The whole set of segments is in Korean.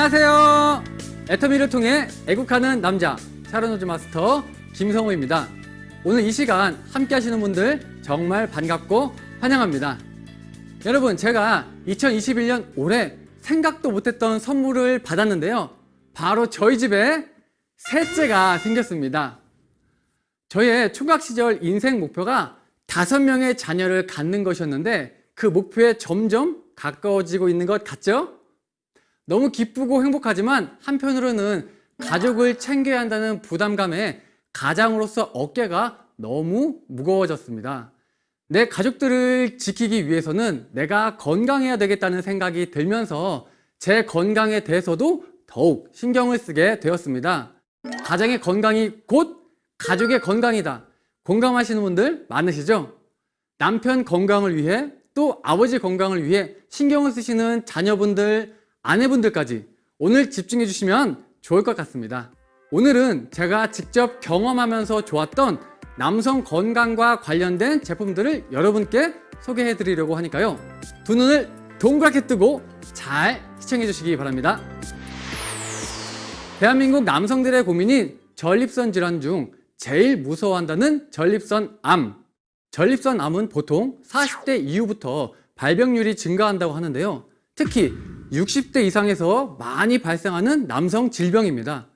안녕하세요. 애터미를 통해 애국하는 남자 샤르노즈 마스터 김성우입니다. 오늘 이 시간 함께 하시는 분들 정말 반갑고 환영합니다. 여러분, 제가 2021년 올해 생각도 못했던 선물을 받았는데요. 바로 저희 집에 셋째가 생겼습니다. 저의 총각 시절 인생 목표가 다섯 명의 자녀를 갖는 것이었는데 그 목표에 점점 가까워지고 있는 것 같죠? 너무 기쁘고 행복하지만 한편으로는 가족을 챙겨야 한다는 부담감에 가장으로서 어깨가 너무 무거워졌습니다. 내 가족들을 지키기 위해서는 내가 건강해야 되겠다는 생각이 들면서 제 건강에 대해서도 더욱 신경을 쓰게 되었습니다. 가장의 건강이 곧 가족의 건강이다. 공감하시는 분들 많으시죠? 남편 건강을 위해 또 아버지 건강을 위해 신경을 쓰시는 자녀분들, 아내분들까지 오늘 집중해 주시면 좋을 것 같습니다. 오늘은 제가 직접 경험하면서 좋았던 남성 건강과 관련된 제품들을 여러분께 소개해 드리려고 하니까요. 두 눈을 동그랗게 뜨고 잘 시청해 주시기 바랍니다. 대한민국 남성들의 고민인 전립선 질환 중 제일 무서워한다는 전립선 암. 전립선 암은 보통 40대 이후부터 발병률이 증가한다고 하는데요. 특히 60대 이상에서 많이 발생하는 남성 질병입니다.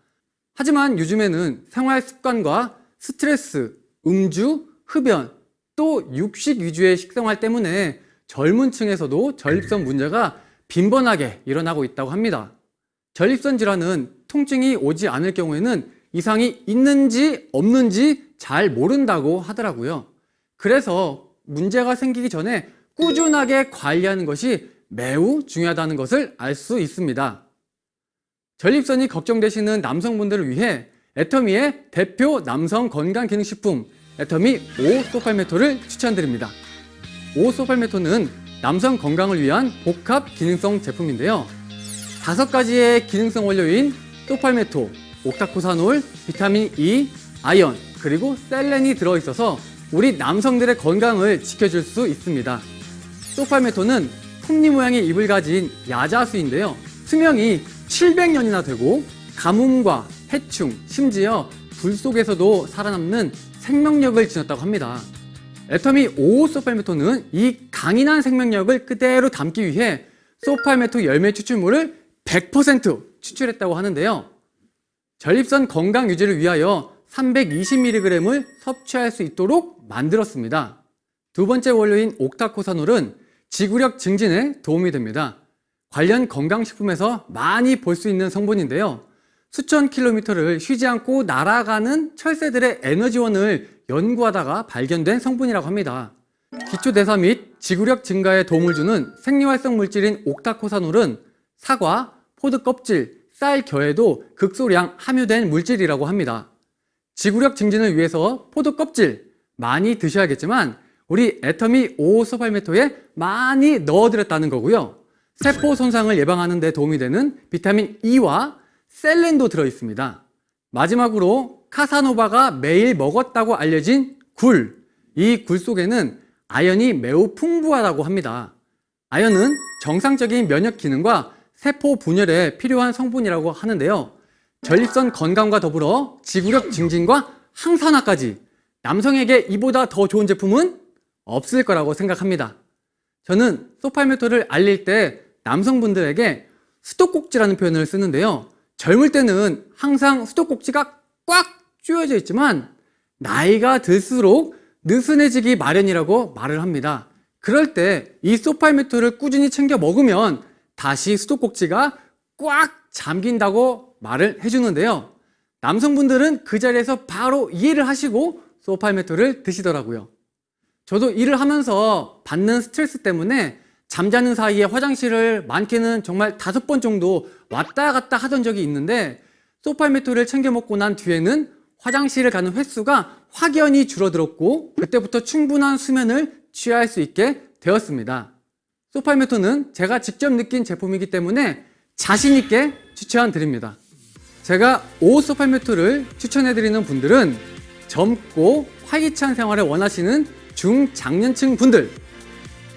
하지만 요즘에는 생활 습관과 스트레스, 음주, 흡연, 또 육식 위주의 식생활 때문에 젊은 층에서도 전립선 문제가 빈번하게 일어나고 있다고 합니다. 전립선 질환은 통증이 오지 않을 경우에는 이상이 있는지 없는지 잘 모른다고 하더라고요. 그래서 문제가 생기기 전에 꾸준하게 관리하는 것이 매우 중요하다는 것을 알 수 있습니다. 전립선이 걱정되시는 남성분들을 위해 애터미의 대표 남성 건강기능식품 애터미 5 소팔메토를 추천드립니다. 5 소팔메토는 남성 건강을 위한 복합 기능성 제품인데요. 다섯 가지의 기능성 원료인 소팔메토, 옥타코사놀, 비타민 E, 아연, 그리고 셀렌이 들어있어서 우리 남성들의 건강을 지켜줄 수 있습니다. 소팔메토는 톱니 모양의 잎을 가진 야자수인데요. 수명이 700년이나 되고 가뭄과 해충, 심지어 불 속에서도 살아남는 생명력을 지녔다고 합니다. 애터미 5 소팔메토는 이 강인한 생명력을 그대로 담기 위해 소팔메토 열매 추출물을 100% 추출했다고 하는데요. 전립선 건강 유지를 위하여 320mg을 섭취할 수 있도록 만들었습니다. 두 번째 원료인 옥타코사놀은 지구력 증진에 도움이 됩니다. 관련 건강식품에서 많이 볼 수 있는 성분인데요. 수천 킬로미터를 쉬지 않고 날아가는 철새들의 에너지원을 연구하다가 발견된 성분이라고 합니다. 기초대사 및 지구력 증가에 도움을 주는 생리활성 물질인 옥타코사놀은 사과, 포드 껍질, 쌀 겨에도 극소량 함유된 물질이라고 합니다. 지구력 증진을 위해서 포도 껍질 많이 드셔야겠지만 우리 애터미 5 소팔메토에 많이 넣어드렸다는 거고요. 세포 손상을 예방하는 데 도움이 되는 비타민 E와 셀렌도 들어있습니다. 마지막으로 카사노바가 매일 먹었다고 알려진 굴. 이 굴 속에는 아연이 매우 풍부하다고 합니다. 아연은 정상적인 면역 기능과 세포 분열에 필요한 성분이라고 하는데요. 전립선 건강과 더불어 지구력 증진과 항산화까지 남성에게 이보다 더 좋은 제품은 없을 거라고 생각합니다. 저는 소팔메토를 알릴 때 남성분들에게 수도꼭지라는 표현을 쓰는데요. 젊을 때는 항상 수도꼭지가 꽉 조여져 있지만 나이가 들수록 느슨해지기 마련이라고 말을 합니다. 그럴 때 이 소팔메토를 꾸준히 챙겨 먹으면 다시 수도꼭지가 꽉 잠긴다고 말을 해주는데요. 남성분들은 그 자리에서 바로 이해를 하시고 소팔메토를 드시더라고요. 저도 일을 하면서 받는 스트레스 때문에 잠자는 사이에 화장실을 많게는 정말 다섯 번 정도 왔다 갔다 하던 적이 있는데 소팔메토를 챙겨 먹고 난 뒤에는 화장실을 가는 횟수가 확연히 줄어들었고 그때부터 충분한 수면을 취할 수 있게 되었습니다. 소팔메토는 제가 직접 느낀 제품이기 때문에 자신 있게 추천드립니다. 제가 5 소팔메토를 추천해드리는 분들은 젊고 활기찬 생활을 원하시는 중장년층 분들,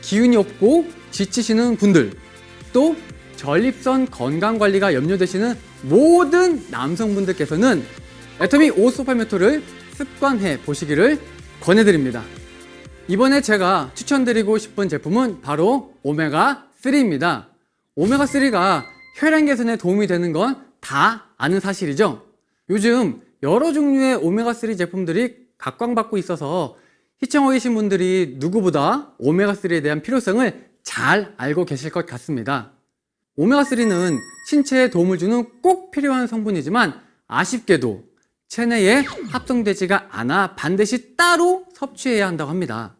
기운이 없고 지치시는 분들, 또 전립선 건강 관리가 염려되시는 모든 남성분들께서는 애터미 오소팔메토를 습관해 보시기를 권해드립니다. 이번에 제가 추천드리고 싶은 제품은 바로 오메가3입니다. 오메가3가 혈행 개선에 도움이 되는 건 다 아는 사실이죠. 요즘 여러 종류의 오메가3 제품들이 각광받고 있어서 시청하고 계신 분들이 누구보다 오메가3에 대한 필요성을 잘 알고 계실 것 같습니다. 오메가3는 신체에 도움을 주는 꼭 필요한 성분이지만 아쉽게도 체내에 합성되지가 않아 반드시 따로 섭취해야 한다고 합니다.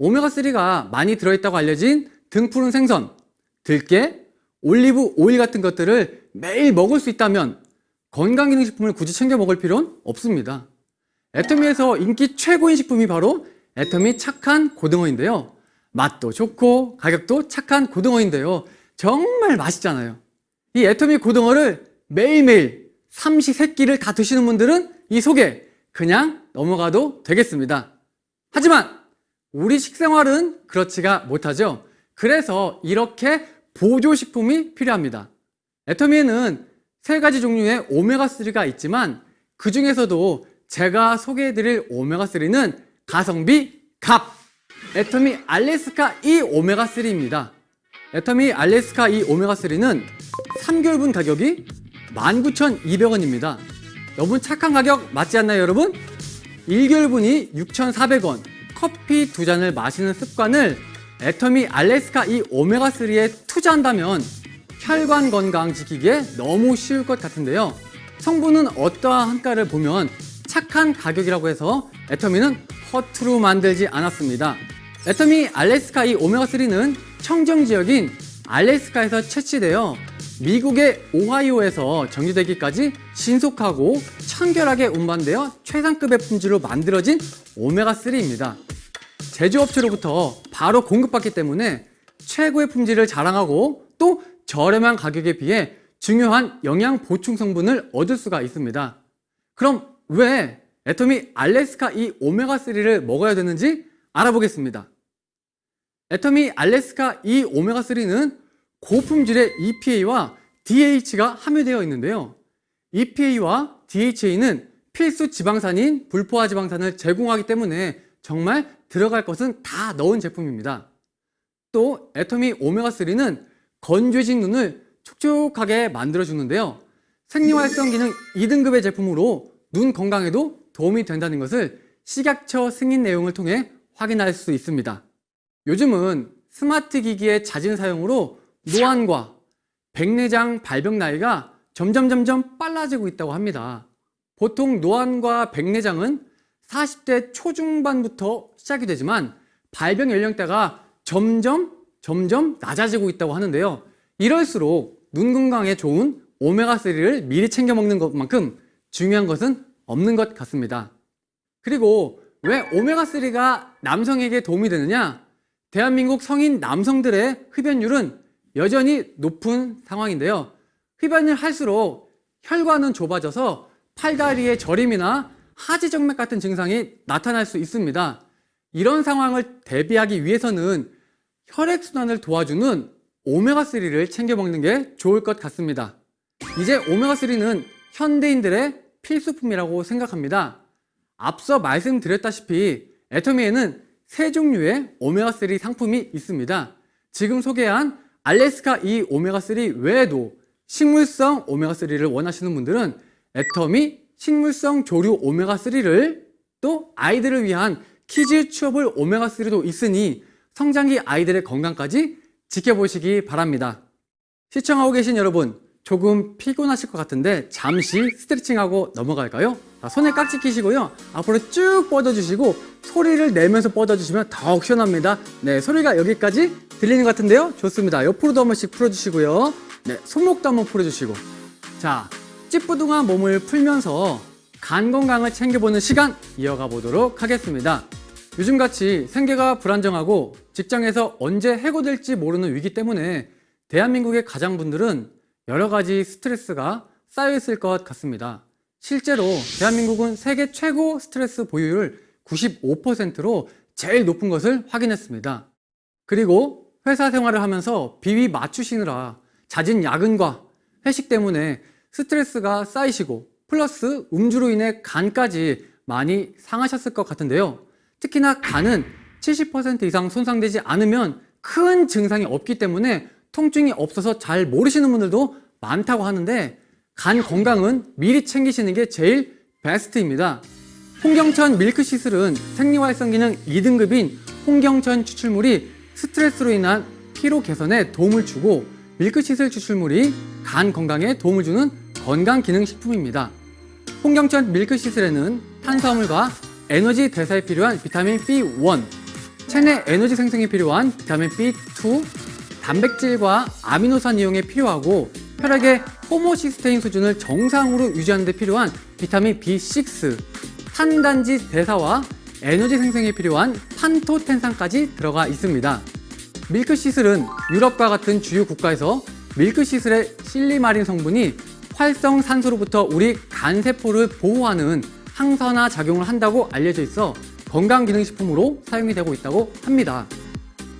오메가3가 많이 들어있다고 알려진 등푸른 생선, 들깨, 올리브 오일 같은 것들을 매일 먹을 수 있다면 건강기능식품을 굳이 챙겨 먹을 필요는 없습니다. 애터미에서 인기 최고인 식품이 바로 애터미 착한 고등어인데요. 맛도 좋고 가격도 착한 고등어인데요. 정말 맛있잖아요. 이 애터미 고등어를 매일매일 삼시 세끼를 다 드시는 분들은 이 속에 그냥 넘어가도 되겠습니다. 하지만 우리 식생활은 그렇지가 못하죠. 그래서 이렇게 보조식품이 필요합니다. 애터미에는 세 가지 종류의 오메가3가 있지만 그 중에서도 제가 소개해드릴 오메가3는 가성비 갑! 애터미 알래스카 E 오메가3입니다. 애터미 알래스카 E 오메가3는 3개월분 가격이 19,200원입니다. 너무 착한 가격 맞지 않나요, 여러분? 1개월분이 6,400원, 커피 두 잔을 마시는 습관을 애터미 알래스카 이 오메가3에 투자한다면 혈관 건강 지키기에 너무 쉬울 것 같은데요. 성분은 어떠한가를 보면 착한 가격이라고 해서 애터미는 허투루 만들지 않았습니다. 애터미 알래스카 이 오메가3는 청정 지역인 알래스카에서 채취되어 미국의 오하이오에서 정지되기까지 신속하고 청결하게 운반되어 최상급의 품질로 만들어진 오메가3입니다. 제조업체로부터 바로 공급받기 때문에 최고의 품질을 자랑하고 또 저렴한 가격에 비해 중요한 영양 보충 성분을 얻을 수가 있습니다. 그럼 왜 애터미 알래스카 이 오메가3를 먹어야 되는지 알아보겠습니다. 애터미 알래스카 이 오메가3는 고품질의 EPA와 DH가 함유되어 있는데요. EPA와 DHA는 필수 지방산인 불포화 지방산을 제공하기 때문에 정말 들어갈 것은 다 넣은 제품입니다. 또 애터미 오메가3는 건조해진 눈을 촉촉하게 만들어주는데요. 생리활성 기능 2등급의 제품으로 눈 건강에도 도움이 된다는 것을 식약처 승인 내용을 통해 확인할 수 있습니다. 요즘은 스마트 기기의 잦은 사용으로 노안과 백내장 발병 나이가 점점 점점 빨라지고 있다고 합니다. 보통 노안과 백내장은 40대 초중반부터 시작이 되지만 발병 연령대가 점점 점점 낮아지고 있다고 하는데요. 이럴수록 눈 건강에 좋은 오메가3를 미리 챙겨 먹는 것만큼 중요한 것은 없는 것 같습니다. 그리고 왜 오메가3가 남성에게 도움이 되느냐? 대한민국 성인 남성들의 흡연율은 여전히 높은 상황인데요. 흡연을 할수록 혈관은 좁아져서 팔다리의 저림이나 하지정맥 같은 증상이 나타날 수 있습니다. 이런 상황을 대비하기 위해서는 혈액순환을 도와주는 오메가3를 챙겨 먹는 게 좋을 것 같습니다. 이제 오메가3는 현대인들의 필수품이라고 생각합니다. 앞서 말씀드렸다시피 애터미에는 세 종류의 오메가3 상품이 있습니다. 지금 소개한 알래스카 이 오메가3 외에도 식물성 오메가3를 원하시는 분들은 애터미 식물성 조류 오메가3를 또 아이들을 위한 키즈 추어블 오메가3도 있으니 성장기 아이들의 건강까지 지켜보시기 바랍니다. 시청하고 계신 여러분, 조금 피곤하실 것 같은데 잠시 스트레칭하고 넘어갈까요? 자, 손에 깍지 끼시고요. 앞으로 쭉 뻗어주시고 소리를 내면서 뻗어주시면 더욱 시원합니다. 네, 소리가 여기까지 들리는 것 같은데요. 좋습니다. 옆으로도 한 번씩 풀어주시고요. 네, 손목도 한번 풀어주시고. 자, 찌뿌둥한 몸을 풀면서 간 건강을 챙겨보는 시간 이어가 보도록 하겠습니다. 요즘같이 생계가 불안정하고 직장에서 언제 해고될지 모르는 위기 때문에 대한민국의 가장분들은 여러 가지 스트레스가 쌓여 있을 것 같습니다. 실제로 대한민국은 세계 최고 스트레스 보유율 95%로 제일 높은 것을 확인했습니다. 그리고 회사 생활을 하면서 비위 맞추시느라 잦은 야근과 회식 때문에 스트레스가 쌓이시고 플러스 음주로 인해 간까지 많이 상하셨을 것 같은데요. 특히나 간은 70% 이상 손상되지 않으면 큰 증상이 없기 때문에 통증이 없어서 잘 모르시는 분들도 많다고 하는데 간 건강은 미리 챙기시는 게 제일 베스트입니다. 홍경천 밀크시슬은 생리활성 기능 2등급인 홍경천 추출물이 스트레스로 인한 피로 개선에 도움을 주고 밀크시슬 추출물이 간 건강에 도움을 주는 건강 기능 식품입니다. 홍경천 밀크시슬에는 탄수화물과 에너지 대사에 필요한 비타민 B1, 체내 에너지 생성에 필요한 비타민 B2, 단백질과 아미노산 이용에 필요하고 혈액의 호모시스테인 수준을 정상으로 유지하는 데 필요한 비타민 B6, 탄단지 대사와 에너지 생성에 필요한 판토텐산까지 들어가 있습니다. 밀크시슬은 유럽과 같은 주요 국가에서 밀크시슬의 실리마린 성분이 활성산소로부터 우리 간세포를 보호하는 항산화 작용을 한다고 알려져 있어 건강기능식품으로 사용이 되고 있다고 합니다.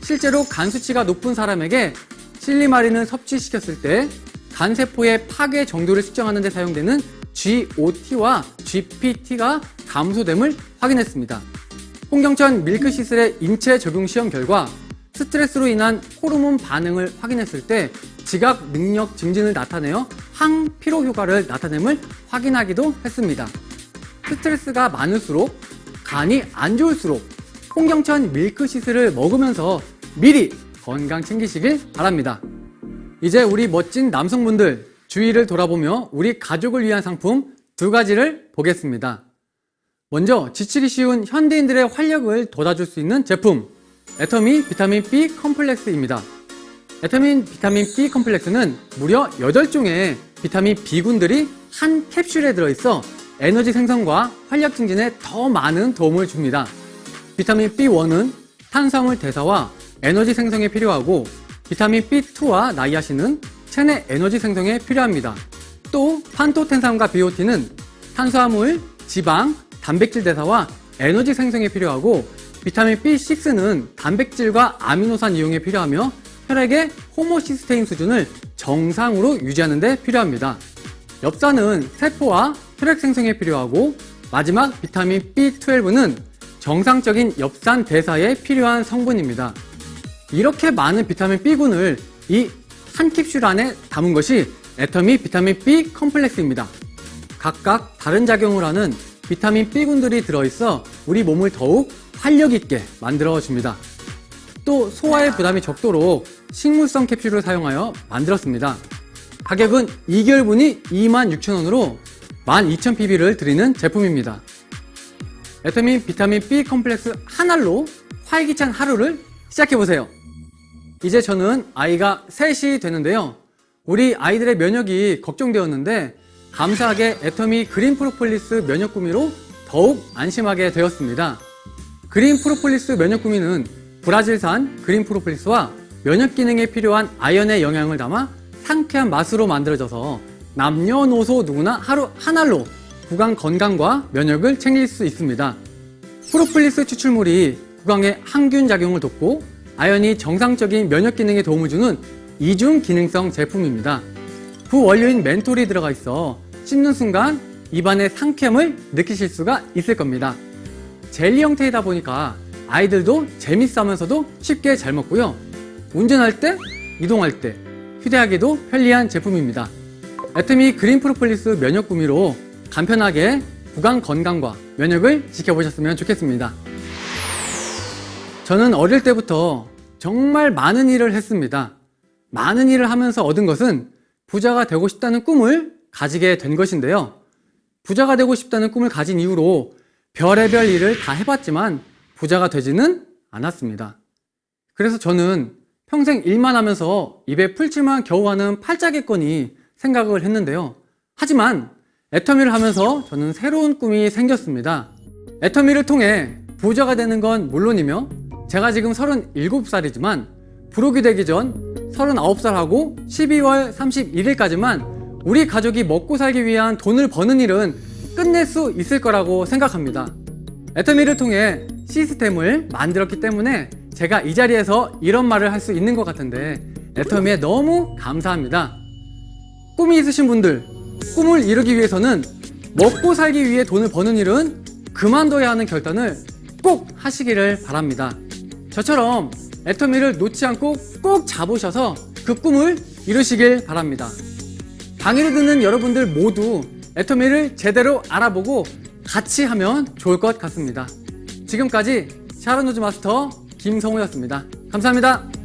실제로 간 수치가 높은 사람에게 실리마린을 섭취시켰을 때 간세포의 파괴 정도를 측정하는 데 사용되는 GOT와 GPT가 감소됨을 확인했습니다. 홍경천 밀크시슬의 인체 적용 시험 결과 스트레스로 인한 호르몬 반응을 확인했을 때 지각 능력 증진을 나타내어 항피로 효과를 나타냄을 확인하기도 했습니다. 스트레스가 많을수록 간이 안 좋을수록 홍경천 밀크시슬을 먹으면서 미리 건강 챙기시길 바랍니다. 이제 우리 멋진 남성분들 주위를 돌아보며 우리 가족을 위한 상품 두 가지를 보겠습니다. 먼저 지치기 쉬운 현대인들의 활력을 돋아줄 수 있는 제품 에터미 비타민 B 컴플렉스입니다. 에터민 비타민 B 컴플렉스는 무려 8종의 비타민 B군들이 한 캡슐에 들어있어 에너지 생성과 활력 증진에 더 많은 도움을 줍니다. 비타민 B1은 탄수화물 대사와 에너지 생성에 필요하고 비타민 B2와 나이아신은 체내 에너지 생성에 필요합니다. 또 판토텐산과 비오틴은 탄수화물, 지방, 단백질 대사와 에너지 생성에 필요하고 비타민 B6는 단백질과 아미노산 이용에 필요하며 혈액의 호모시스테인 수준을 정상으로 유지하는 데 필요합니다. 엽산은 세포와 혈액 생성에 필요하고 마지막 비타민 B12는 정상적인 엽산 대사에 필요한 성분입니다. 이렇게 많은 비타민 B군을 이 한 캡슐 안에 담은 것이 애터미 비타민 B 컴플렉스입니다. 각각 다른 작용을 하는 비타민 B군들이 들어있어 우리 몸을 더욱 활력 있게 만들어 줍니다. 또 소화의 부담이 적도록 식물성 캡슐을 사용하여 만들었습니다. 가격은 2개월분이 26,000원으로 12,000pp를 드리는 제품입니다. 에터민 비타민 B 컴플렉스 한 알로 활기찬 하루를 시작해보세요. 이제 저는 아이가 셋이 되는데요. 우리 아이들의 면역이 걱정되었는데 감사하게 애터미 그린 프로폴리스 면역 구미로 더욱 안심하게 되었습니다. 그린 프로폴리스 면역 구미는 브라질산 그린 프로폴리스와 면역 기능에 필요한 아연의 영양을 담아 상쾌한 맛으로 만들어져서 남녀노소 누구나 하루 한 알로 구강 건강과 면역을 챙길 수 있습니다. 프로폴리스 추출물이 구강의 항균 작용을 돕고 아연이 정상적인 면역 기능에 도움을 주는 이중 기능성 제품입니다. 부원료인 멘톨이 들어가 있어 씹는 순간 입안의 상쾌함을 느끼실 수가 있을 겁니다. 젤리 형태이다 보니까 아이들도 재밌어 하면서도 쉽게 잘 먹고요. 운전할 때, 이동할 때, 휴대하기도 편리한 제품입니다. 애터미 그린 프로폴리스 면역 구미로 간편하게 구강 건강과 면역을 지켜보셨으면 좋겠습니다. 저는 어릴 때부터 정말 많은 일을 했습니다. 많은 일을 하면서 얻은 것은 부자가 되고 싶다는 꿈을 가지게 된 것인데요. 부자가 되고 싶다는 꿈을 가진 이후로 별의별 일을 다 해봤지만 부자가 되지는 않았습니다. 그래서 저는 평생 일만 하면서 입에 풀칠만 겨우 하는 팔자겠거니 생각을 했는데요. 하지만 애터미를 하면서 저는 새로운 꿈이 생겼습니다. 애터미를 통해 부자가 되는 건 물론이며 제가 지금 37살이지만 부록이 되기 전 39살하고 12월 31일까지만 우리 가족이 먹고 살기 위한 돈을 버는 일은 끝낼 수 있을 거라고 생각합니다. 애터미를 통해 시스템을 만들었기 때문에 제가 이 자리에서 이런 말을 할 수 있는 것 같은데 애터미에 너무 감사합니다. 꿈이 있으신 분들, 꿈을 이루기 위해서는 먹고 살기 위해 돈을 버는 일은 그만둬야 하는 결단을 꼭 하시기를 바랍니다. 저처럼 애터미를 놓지 않고 꼭 잡으셔서 그 꿈을 이루시길 바랍니다. 강의를 듣는 여러분들 모두 애터미를 제대로 알아보고 같이 하면 좋을 것 같습니다. 지금까지 샤론우즈 마스터 김성우였습니다. 감사합니다.